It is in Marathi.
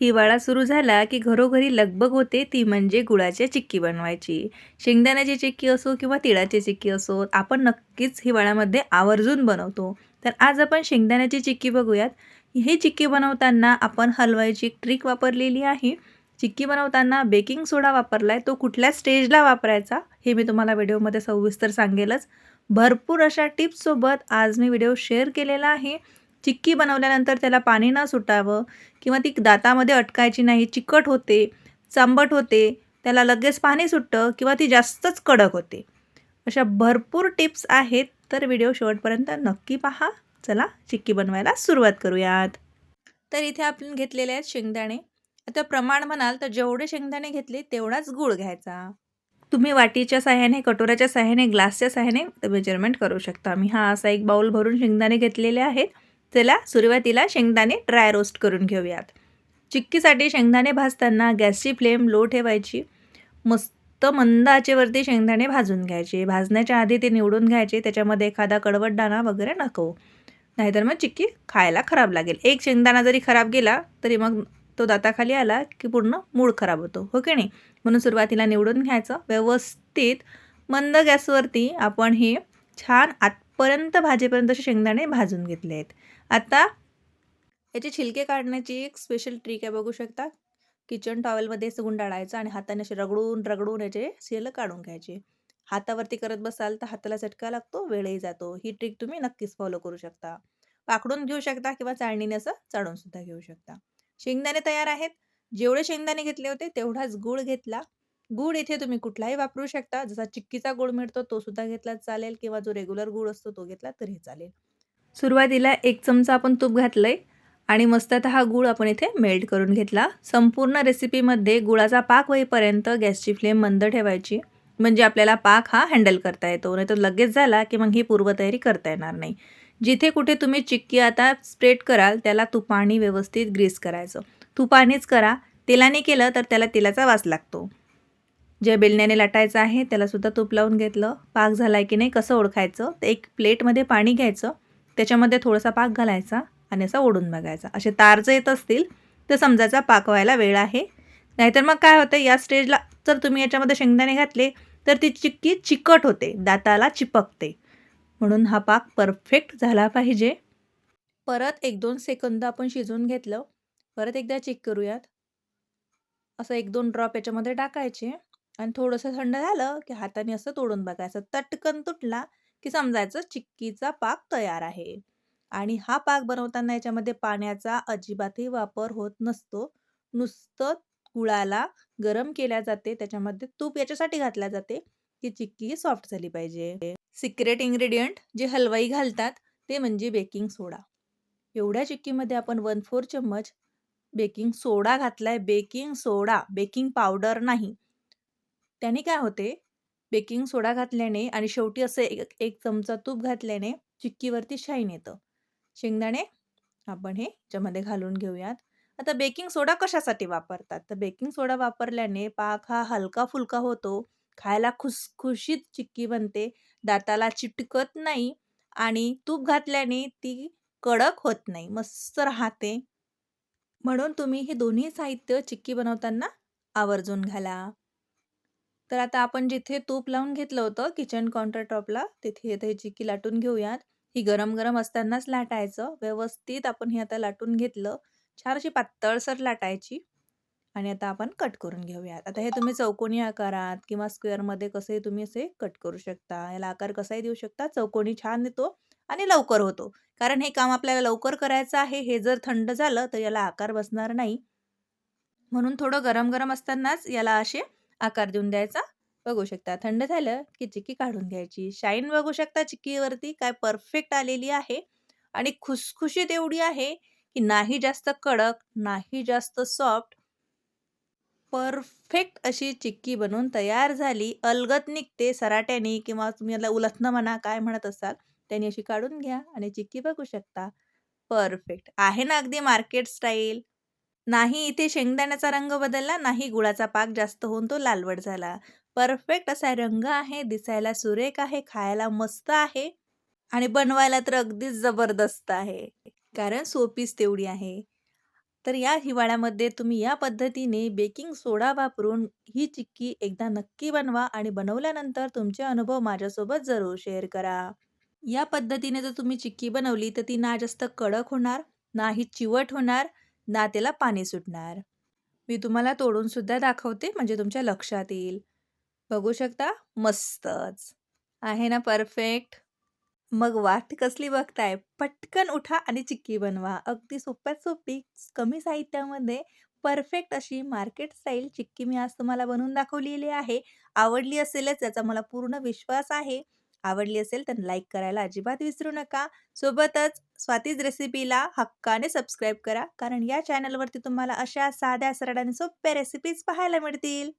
हिवाळा सुरू झाला की घरोघरी लगबग होते ती म्हणजे गुळाची चिक्की बनवायची. शेंगदाण्याची चिक्की असो किंवा तिळाची चिक्की असो आपण नक्कीच हिवाळ्यामध्ये आवर्जून बनवतो. तर आज आपण शेंगदाण्याची चिक्की बघूयात. ही चिक्की बनवताना आपण हलवायची एक ट्रिक वापरलेली आहे. चिक्की बनवताना बेकिंग सोडा वापरला आहे तो कुठल्या स्टेजला वापरायचा हे मी तुम्हाला व्हिडिओमध्ये सविस्तर सांगेलच. भरपूर अशा टिप्ससोबत आज मी व्हिडिओ शेअर केलेला आहे. चिक्की बनवल्यानंतर त्याला पाणी न सुटावं किंवा ती दातामध्ये अटकायची नाही चिकट होते चांबट होते त्याला लगेच पाणी सुटतं किंवा ती जास्तच कडक होते. अशा भरपूर टिप्स आहेत तर व्हिडिओ शेवटपर्यंत नक्की पहा. चला चिक्की बनवायला सुरुवात करूयात. तर इथे आपण घेतलेले आहेत शेंगदाणे. आता प्रमाण म्हणाल तर जेवढे शेंगदाणे घेतले तेवढाच गूळ घ्यायचा. तुम्ही वाटीच्या सहाय्याने कटोऱ्याच्या सहाय्याने ग्लासच्या सहाय्याने मेजरमेंट करू शकता. मी हा असा एक बाउल भरून शेंगदाणे घेतलेले आहेत. चला सुरुवातीला शेंगदाणे ड्राय रोस्ट करून घेऊयात. चिक्कीसाठी शेंगदाणे भाजताना गॅसची फ्लेम लो ठेवायची. मस्त मंद आचेवरती शेंगदाणे भाजून घ्यायचे. भाजण्याच्या आधी ते निवडून घ्यायचे. त्याच्यामध्ये एखादा कडवट दाणा वगैरे नको. नाहीतर मग चिक्की खायला खराब लागेल. एक शेंगदाणा जरी खराब गेला तरी मग तो दाताखाली आला की पूर्ण मूळ खराब होतो. हो की नाही? म्हणून सुरुवातीला निवडून घ्यायचं. व्यवस्थित मंद गॅसवरती आपण हे छान आतपर्यंत असे शेंगदाणे भाजून घेतले आहेत आता याचे छिलके काढण्याची एक स्पेशल ट्रिक आहे बघू शकता. किचन टॉवेलमध्ये असं गुंडाळायचं आणि हाताने असे रगडून रगडून याचे सेल काढून घ्यायचे. हातावरती करत बसाल तर हाताला चटका लागतो वेळही जातो. ही ट्रिक तुम्ही नक्कीच फॉलो करू शकता. पाकडून घेऊ शकता किंवा चाळणीने असं चाळून सुद्धा घेऊ शकता. शेंगदाणे तयार आहेत. जेवढे शेंगदाणे घेतले होते तेवढाच गूळ घेतला. गूळ इथे तुम्ही कुठलाही वापरू शकता. जसा चिक्कीचा गूळ मिळतो तो सुद्धा घेतला चालेल. किंवा जो रेग्युलर गूळ असतो तो घेतला तरी चालेल. सुरुवातीला एक चमचा आपण तूप घातलं आहे आणि मस्त आता हा गूळ आपण इथे मेल्ट करून घेतला. संपूर्ण रेसिपीमध्ये गुळाचा पाक होईपर्यंत गॅसची फ्लेम मंद ठेवायची. म्हणजे आपल्याला पाक हा हँडल करता येतो. नाही तर लगेच झाला की मग ही पूर्वतयारी करता येणार नाही. जिथे कुठे तुम्ही चिक्की आता स्प्रेड कराल त्याला तुपाणी व्यवस्थित ग्रीस करायचं. तुपाणीच करा. तेलाने केलं तर त्याला तेलाचा वास लागतो. जे बेलण्याने लाटायचं आहे त्यालासुद्धा तूप लावून घेतलं. पाक झाला आहे की नाही कसं ओळखायचं? तर एक प्लेटमध्ये पाणी घ्यायचं. त्याच्यामध्ये थोडासा पाक घालायचा आणि असा ओढून बघायचा. असे तार जर येत असतील तर समजायचा पाक व्हायला वेळ आहे. नाहीतर मग काय होतं या स्टेजला जर तुम्ही याच्यामध्ये शेंगदाणे घातले तर ती चिक्की चिकट होते दाताला चिपकते. म्हणून हा पाक परफेक्ट झाला पाहिजे. परत एक दोन सेकंद आपण शिजवून घेतलं. परत एकदा चेक करूयात. असं एक दोन ड्रॉप याच्यामध्ये टाकायचे. आणि थोडंसं थंड झालं की हाताने असं तोडून बघायचं. तटकन तुटला की समजायचं चिक्कीचा पाक तयार आहे. आणि हा पाक बनवताना याच्यामध्ये पाण्याचा अजिबातही वापर होत नसतो. नुसतं गुळाला गरम केल्या जाते. त्याच्यामध्ये तूप याच्यासाठी घातल्या जाते की चिक्की सॉफ्ट झाली पाहिजे. सिक्रेट इन्ग्रेडियंट जे हलवाई घालतात ते म्हणजे बेकिंग सोडा. एवढ्या चिक्कीमध्ये आपण वन फोर चम्मच बेकिंग सोडा घातलाय. बेकिंग सोडा बेकिंग पावडर नाही. त्याने काय होते? बेकिंग सोडा घातल्याने आणि शेवटी असं एक एक चमचा तूप घातल्याने चिक्कीवरती शाईन येतं. शेंगदाणे आपण हे याच्यामध्ये घालून घेऊयात. आता बेकिंग सोडा कशासाठी वापरतात? तर बेकिंग सोडा वापरल्याने पाक हा हलका फुलका होतो खायला खुसखुशीत चिक्की बनते दाताला चिटकत नाही आणि तूप घातल्याने ती कडक होत नाही मस्त राहते. म्हणून तुम्ही हे दोन्ही साहित्य चिक्की बनवताना आवर्जून घाला. तर आता आपण जिथे तूप लावून घेतलं होतं किचन काउंटर टॉपला तिथे आता ह्याची की लाटून घेऊयात. ही गरम गरम असतानाच लाटायचं. व्यवस्थित आपण हे आता लाटून घेतलं. छान अशी पातळसर लाटायची. आणि आता आपण कट करून घेऊयात. आता हे तुम्ही चौकोनी आकारात किंवा स्क्वेअरमध्ये कसे तुम्ही असे कट करू शकता. याला आकार कसाही देऊ शकता. चौकोनी छान येतो आणि लवकर होतो. कारण हे काम आपल्याला लवकर करायचं आहे. हे जर थंड झालं तर याला आकार बसणार नाही. म्हणून थोडं गरम गरम असतानाच याला असे आकार देऊन द्यायचा. बघू शकता थंड झालं की चिक्की काढून घ्यायची. शाईन बघू शकता चिक्कीवरती काय परफेक्ट आलेली आहे आणि खुसखुशीत एवढी आहे की नाही जास्त कडक नाही जास्त सॉफ्ट परफेक्ट अशी चिक्की बनवून तयार झाली. अलगत निघते सराट्याने किंवा तुम्ही याला उलथनं म्हणा काय म्हणत असाल त्यांनी अशी काढून घ्या आणि चिक्की बघू शकता. परफेक्ट. आहे ना अगदी मार्केट स्टाईल? नाही इथे शेंगदाण्याचा रंग बदलला नाही गुळाचा पाक जास्त होऊन तो लालवट झाला. परफेक्ट असा रंग आहे दिसायला सुरेख आहे खायला मस्त आहे आणि बनवायला तर अगदीच जबरदस्त आहे. कारण सोपीच तेवढी आहे. तर या हिवाळ्यामध्ये तुम्ही या पद्धतीने बेकिंग सोडा वापरून ही चिक्की एकदा नक्की बनवा आणि बनवल्यानंतर तुमचे अनुभव माझ्यासोबत जरूर शेअर करा. या पद्धतीने जर तुम्ही चिक्की बनवली तर ती ना जास्त कडक होणार, ना ही चिवट होणार, ना त्याला पाणी सुटणार. मी तुम्हाला तोडून सुद्धा दाखवते म्हणजे तुमच्या लक्षात येईल. बघू शकता? मस्तच. आहे ना परफेक्ट? मग वाट कसली बघताय? पटकन उठा आणि चिक्की बनवा. अगदी सोप्यात सोपी, कमी साहित्यामध्ये परफेक्ट अशी मार्केट स्टाईल चिक्की मी आज तुम्हाला बनवून दाखवलेली आहे. आवडली असेलच याचा मला पूर्ण विश्वास आहे. आवडली असेल तर लाईक करायला अजिबात विसरू नका. सोबतच स्वातीज रेसिपीला हक्काने सबस्क्राईब करा. कारण या चॅनलवरती तुम्हाला अशा साध्या, सरळ आणि सोप्या रेसिपीज पाहायला मिळतील.